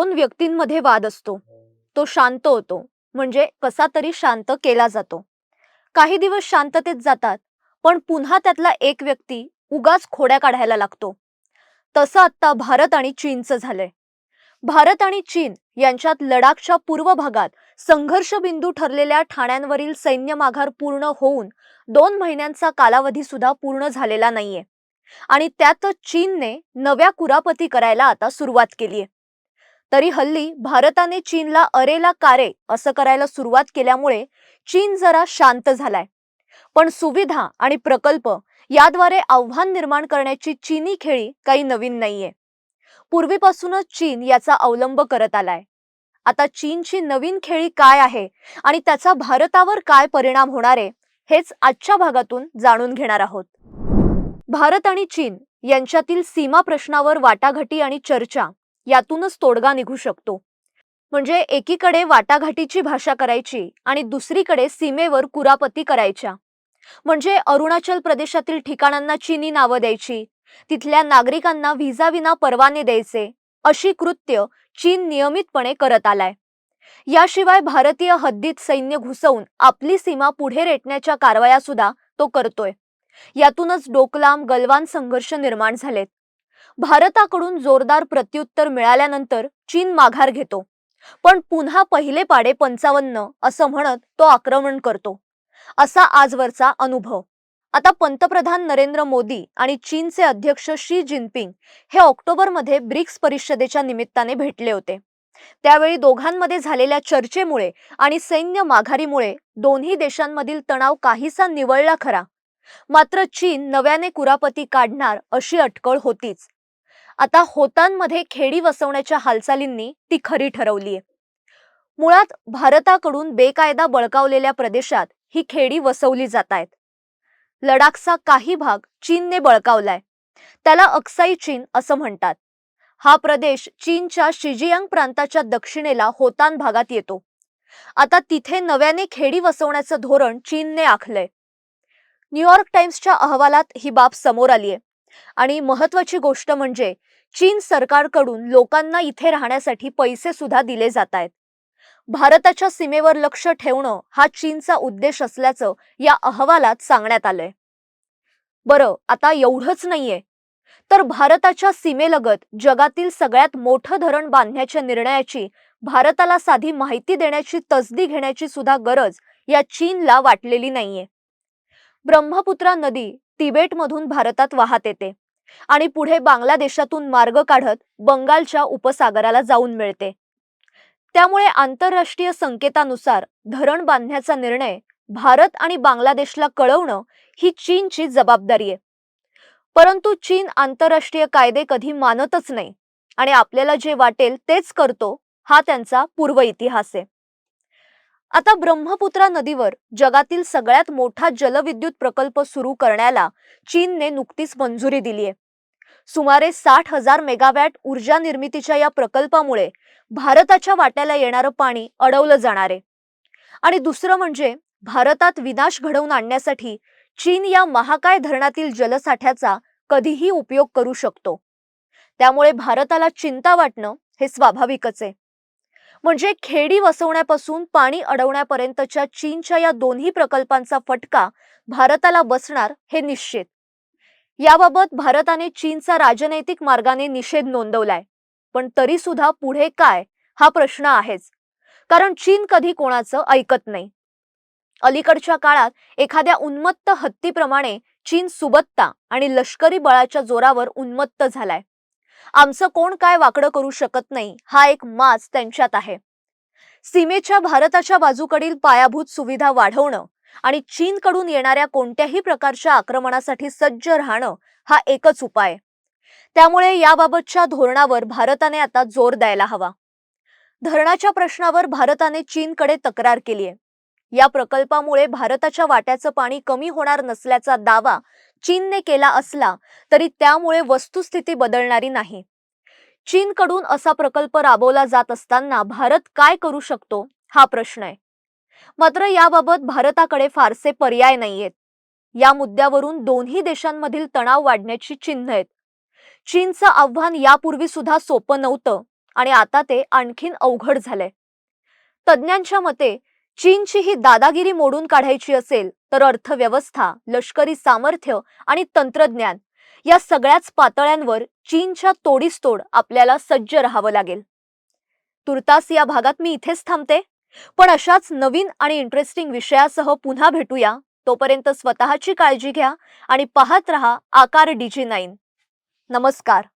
दोन व्यक्तींमध्ये वाद असतो. तो शांत होतो. म्हणजे कसा तरी शांत केला जातो. काही दिवस शांततेत जातात पण पुन्हा त्यातला एक व्यक्ती उगाच खोड्या काढायला लागतो. तसं आता भारत आणि चीनचं झालंय. भारत आणि चीन यांच्यात लडाखच्या पूर्व भागात संघर्षबिंदू ठरलेल्या ठाण्यांवरील सैन्य माघार पूर्ण होऊन दोन महिन्यांचा कालावधी सुद्धा पूर्ण झालेला नाहीये. आणि त्यातच चीनने नव्या कुरापती करायला आता सुरुवात केलीये. तरी हल्ली भारताने चीनला अरेला कारे असं करायला सुरुवात केल्यामुळे चीन जरा शांत झालाय. पण सुविधा आणि प्रकल्प याद्वारे आव्हान निर्माण करण्याची चीनी खेळी काही नवीन नाहीये. पूर्वीपासूनच चीन याचा अवलंब करत आलाय. आता चीनची नवीन खेळी काय आहे आणि त्याचा भारतावर काय परिणाम होणार आहे हेच आजच्या भागातून जाणून घेणार आहोत. भारत आणि चीन यांच्यातील सीमा प्रश्नावर वाटाघाटी आणि चर्चा यातूनच तोडगा निघू शकतो. म्हणजे एकीकडे वाटाघाटीची भाषा करायची आणि दुसरीकडे सीमेवर कुरापती करायच्या. म्हणजे अरुणाचल प्रदेशातील ठिकाणांना चीनी नावं द्यायची तिथल्या नागरिकांना व्हिसाविना परवाने द्यायचे अशी कृत्य चीन नियमितपणे करत आलाय. याशिवाय भारतीय हद्दीत सैन्य घुसवून आपली सीमा पुढे रेटण्याच्या कारवाया सुद्धा तो करतोय. यातूनच डोकलाम गलवान संघर्ष निर्माण झालेत. भारताकडून जोरदार प्रत्युत्तर मिळाल्यानंतर चीन माघार घेतो. पण पुन्हा पहिले पाडे पंचावन्न असं म्हणत तो आक्रमण करतो. असा आजवरचा अनुभव. आता पंतप्रधान नरेंद्र मोदी आणि चीनचे अध्यक्ष शी जिनपिंग हे ऑक्टोबरमध्ये ब्रिक्स परिषदेच्या निमित्ताने भेटले होते. त्यावेळी दोघांमध्ये झालेल्या चर्चेमुळे आणि सैन्य माघारीमुळे दोन्ही देशांमधील तणाव काहीसा निवळला खरा. मात्र चीन नव्याने कुरापती काढणार अशी अटकळ होतीच. आता होतांमध्ये खेडी वसवण्याच्या हालचालींनी ती खरी ठरवलीय. मुळात भारताकडून बेकायदा बळकावलेल्या प्रदेशात ही खेडी वसवली जात आहेत लडाखचा काही भाग चीनने बळकावलाय. त्याला अक्साई चीन असं म्हणतात. हा प्रदेश चीनच्या शिजियांग प्रांताच्या दक्षिणेला होतान भागात येतो. आता तिथे नव्याने खेडी वसवण्याचं धोरण चीनने आखलंय. न्यूयॉर्क टाइम्सच्या अहवालात ही बाब समोर आलीय. आणि महत्वाची गोष्ट म्हणजे चीन सरकारकडून लोकांना इथे राहण्यासाठी पैसे सुद्धा दिले जात आहेत. भारताच्या सीमेवर लक्ष ठेवणं हा चीनचा उद्देश असल्याचं या अहवालात सांगण्यात आलंय. बरं आता एवढंच नाहीये. तर भारताच्या सीमेलगत जगातील सगळ्यात मोठं धरण बांधण्याच्या निर्णयाची भारताला साधी माहिती देण्याची तसदी घेण्याची सुद्धा गरज या चीनला वाटलेली नाहीये. ब्रह्मपुत्रा नदी तिबेटमधून भारतात वाहत येते आणि पुढे बांगलादेशातून मार्ग काढत बंगालच्या उपसागराला जाऊन मिळते. त्यामुळे आंतरराष्ट्रीय संकेतानुसार धरण बांधण्याचा निर्णय भारत आणि बांगलादेशला कळवणं ही चीनची जबाबदारी आहे. परंतु चीन आंतरराष्ट्रीय कायदे कधी मानतच नाही आणि आपल्याला जे वाटेल तेच करतो हा त्यांचा पूर्व इतिहास आहे. आता ब्रह्मपुत्रा नदीवर जगातील सगळ्यात मोठा जलविद्युत प्रकल्प सुरू करण्याला चीनने नुकतीच मंजुरी दिली आहे सुमारे साठ हजार मेगावॅट ऊर्जा निर्मितीच्या या प्रकल्पामुळे भारताच्या वाट्याला येणारं पाणी अडवलं जाणार. आहे आणि दुसरं म्हणजे भारतात विनाश घडवून आणण्यासाठी चीन या महाकाय धरणातील जलसाठ्याचा कधीही उपयोग करू शकतो. त्यामुळे भारताला चिंता वाटणं हे स्वाभाविकच आहे. म्हणजे खेडी वसवण्यापासून पाणी अडवण्यापर्यंतच्या चीनच्या या दोन्ही प्रकल्पांचा फटका भारताला बसणार हे निश्चित. याबाबत भारताने चीनचा राजनैतिक मार्गाने निषेध नोंदवलाय. पण तरी सुद्धा पुढे काय हा प्रश्न आहेच. कारण चीन कधी कोणाचं ऐकत नाही. अलीकडच्या काळात एखाद्या उन्मत्त हत्तीप्रमाणे चीन सुबत्ता आणि लष्करी बळाच्या जोरावर उन्मत्त झालाय. आमचं कोण काय वाकडं करू शकत नाही हा एक माज त्यांच्यात आहे. सीमेच्या भारताच्या बाजूकडील पायाभूत सुविधा वाढवणं आणि चीनकडून येणाऱ्या कोणत्याही प्रकारच्या आक्रमणासाठी सज्ज राहणं हा एकच उपाय. त्यामुळे याबाबतच्या धोरणावर भारताने आता जोर द्यायला हवा. धरणाच्या प्रश्नावर भारताने चीनकडे तक्रार केली आहे या प्रकल्पामुळे भारताच्या वाट्याचं पाणी कमी होणार नसल्याचा दावा चीनने केला असला तरी त्यामुळे वस्तुस्थिती बदलणारी नाही. चीनकडून असा प्रकल्प राबवला जात असताना भारत काय करू शकतो? हा प्रश्न आहे. मात्र याबाबत भारताकडे फारसे पर्याय नाहीयेत. या मुद्द्यावरून दोन्ही देशांमधील तणाव वाढण्याची चिन्ह आहेत. चीनचं आव्हान यापूर्वी सुद्धा सोपं नव्हतं आणि आता ते आणखीन अवघड झालंय. तज्ज्ञांच्या मते चीनची ही दादागिरी मोडून काढायची असेल तर अर्थव्यवस्था लष्करी सामर्थ्य आणि तंत्रज्ञान या सगळ्याच पातळ्यांवर चीनच्या तोडीस तोड आपल्याला सज्ज राहावं लागेल. तुर्तास या भागात मी इथेच थांबते. पण अशाच नवीन आणि इंटरेस्टिंग विषयासह पुन्हा भेटूया. तोपर्यंत स्वतःची काळजी घ्या आणि पाहत रहा आकार डीजी नाईन. नमस्कार.